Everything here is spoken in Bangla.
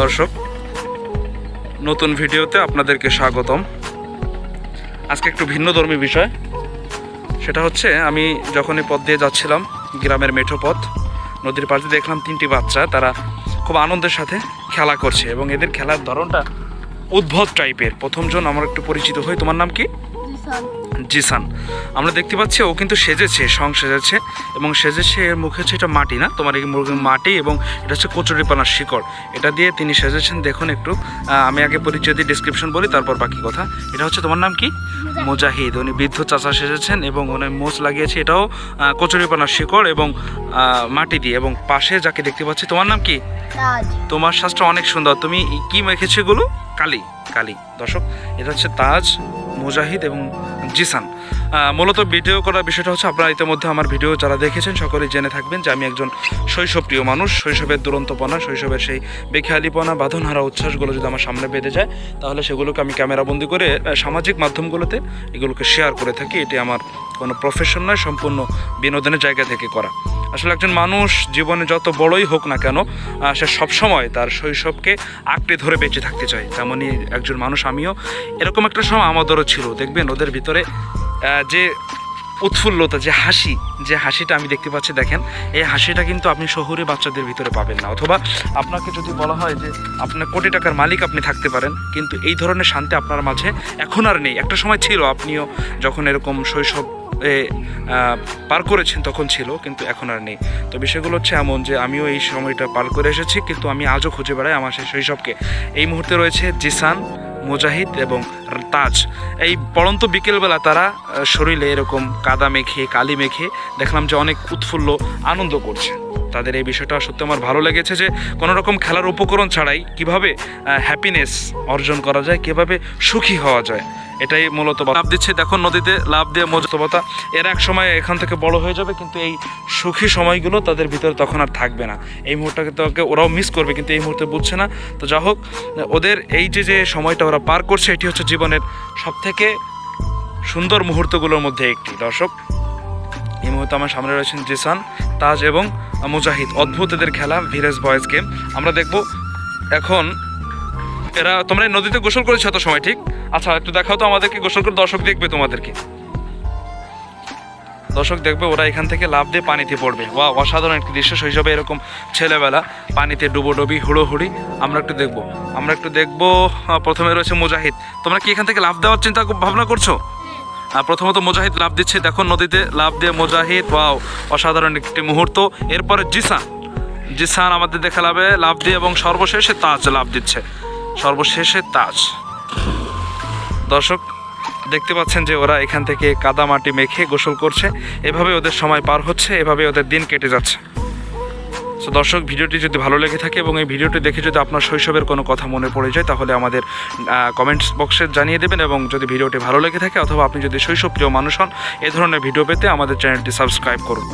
দর্শক, নতুন ভিডিওতে আপনাদেরকে স্বাগতম। আজকে একটু ভিন্ন ধর্মী বিষয়, সেটা হচ্ছে আমি যখনই পথ দিয়ে যাচ্ছিলাম গ্রামের মেঠো পথ, নদীর পাশে দেখলাম তিনটি বাচ্চা, তারা খুব আনন্দের সাথে খেলা করছে এবং এদের খেলার ধরনটা উদ্ভব টাইপের প্রথমজন আমার একটু পরিচিত হই, তোমার নাম কি? জিসান। আমরা দেখতে পাচ্ছি ও কিন্তু সেজেছে সং সেজেছে এবং সেজেছে এর মুখে হচ্ছে এটা মাটি না? তোমার এই মুরগির মাটি এবং এটা হচ্ছে কচুরিপানার শিকড়। এটা দিয়ে তিনি সেজেছেন দেখুন একটু। আমি আগে পরিচয় দিয়ে ডিসক্রিপশন বলি তারপর বাকি কথা। এটা হচ্ছে তোমার নাম কি? মুজাহিদ। উনি বৃদ্ধ চাচা সেজেছেন এবং উনি মোচ লাগিয়েছে এটাও কচুরিপানার শিকড় এবং মাটি দিয়ে এবং পাশে যাকে দেখতে পাচ্ছি তোমার নাম কি? তোমার শ্বাসটা অনেক সুন্দর। তুমি কি মেখেছো এগুলো? কালি। কালি। দর্শক, এটা হচ্ছে তাজ, মুজাহিদ এবং জিসান। মূলত ভিডিও করার বিষয়টা হচ্ছে আপনারা ইতিমধ্যে আমার ভিডিও যারা দেখেছেন, সকলেই জেনে থাকবেন যে আমি একজন শৈশবপ্রিয় মানুষ, শৈশবের দুরন্তপনা, শৈশবের সেই বেখেয়ালিপনা, বাঁধনহারা উচ্ছ্বাসগুলো যদি আমার সামনে বেঁধে যায়, তাহলে সেগুলোকে আমি ক্যামেরাবন্দি করে সামাজিক মাধ্যমগুলোতে এগুলোকে শেয়ার করে থাকি। এটি আমার কোনো প্রফেশন নয়, সম্পূর্ণ বিনোদনের জায়গা থেকে করা। আসলে একজন মানুষ জীবনে যত বড়ই হোক না কেন সে সবসময় তার শৈশবকে আঁকড়ে ধরে বেঁচে থাকতে চায়। তেমনই একজন মানুষ আমিও। এরকম একটা সময় আমাদেরও ছিল। দেখবেন ওদের ভিতরে যে উৎফুল্লতা, যে হাসি, যে হাসিটা আমি দেখতে পাচ্ছি, দেখেন, এই হাসিটা কিন্তু আপনি শহুরে বাচ্চাদের ভিতরে পাবেন না। অথবা আপনাকে যদি বলা হয় যে আপনার কোটি টাকার মালিক আপনি থাকতে পারেন, কিন্তু এই ধরনের শান্তি আপনার মাঝে এখন আর নেই। একটা সময় ছিল, আপনিও যখন এরকম শৈশব পার করেছেন তখন ছিল, কিন্তু এখন আর নেই। তো বিষয়গুলো হচ্ছে এমন যে আমিও এই সময়টা পার করে এসেছি, কিন্তু আমি আজও খুঁজে বেড়াই আমার সেই শৈশবকে। এই মুহূর্তে রয়েছে জিসান, মুজাহিদ এবং তাজ। এই পড়ন্ত বিকেলবেলা তারা শরীরে এরকম কাদা মেখে, কালি মেখে দেখলাম যে অনেক উৎফুল্ল আনন্দ করছে। তাদের এই বিষয়টা সত্যি আমার ভালো লেগেছে যে কোনো রকম খেলার উপকরণ ছাড়াই কীভাবে হ্যাপিনেস অর্জন করা যায়, কীভাবে সুখী হওয়া যায়, এটাই মূলত লাভ দিচ্ছে। দেখো, নদীতে লাভ দিয়ে মজতবতা এরা এক সময় এখান থেকে বড় হয়ে যাবে, কিন্তু এই সুখী সময়গুলো তাদের ভিতরে তখন আর থাকবে না। এই মুহূর্তটাকে তোকে ওরাও মিস করবে, কিন্তু এই মুহূর্তে বুঝছে না। তো যা হোক ওদের এই যে যে সময়টা ওরা পার করছে, এটি হচ্ছে জীবনের সব থেকে সুন্দর মুহূর্তগুলোর মধ্যে একটি। দর্শক, এই মুহূর্তে আমার সামনে রয়েছেন জিসান, তাজ এবং মুজাহিদ। অদ্ভুত এদের খেলা ভিরেজ বয়েজ গেম। আমরা দেখব এখন এরা তোমরা নদীতে গোসল করেছ এত সময়, ঠিক? আচ্ছা একটু দেখাও তো আমাদেরকে, গোসল করে দর্শক দেখবে তোমাদেরকে। দর্শক দেখবে ওরা এখান থেকে লাভ দিয়ে পানিতে পড়বে। বা অসাধারণ একটি দৃশ্য। শৈশবে এরকম ছেলেবেলা পানিতে ডুবোডুবি হুড়োহুড়ি আমরা একটু দেখব। আমরা একটু দেখব প্রথমে রয়েছে মুজাহিদ। তোমরা কি এখান থেকে লাভ দেওয়ার চিন্তা ভাবনা করছ? আহ, প্রথমত মুজাহিদ লাভ দিচ্ছে। দেখো নদীতে লাভ দিয়ে মুজাহিদ ওয়াও অসাধারণ একটি মুহূর্ত। এরপরে জিসান। জিসান আমাদের দেখে লাভে লাভ দিয়ে এবং সর্বশেষে তাজ লাভ দিচ্ছে। সর্বশেষে তাজ। দর্শক দেখতে পাচ্ছেন যে ওরা এখান থেকে কাদা মাটি মেখে গোসল করছে। এভাবে ওদের সময় পার হচ্ছে, এভাবে ওদের দিন কেটে যাচ্ছে। সো দর্শক, ভিডিওটি যদি ভালো লেগে থাকে এবং এই ভিডিওটি দেখে যদি আপনার শৈশবের কোনো কথা মনে পড়ে যায়, তাহলে আমাদের কমেন্টস বক্সে জানিয়ে দেবেন এবং যদি ভিডিওটি ভালো লেগে থাকে অথবা আপনি যদি শৈশব প্রিয় মানুষ হন, এ ধরনের ভিডিও পেতে আমাদের চ্যানেলটি সাবস্ক্রাইব করুন।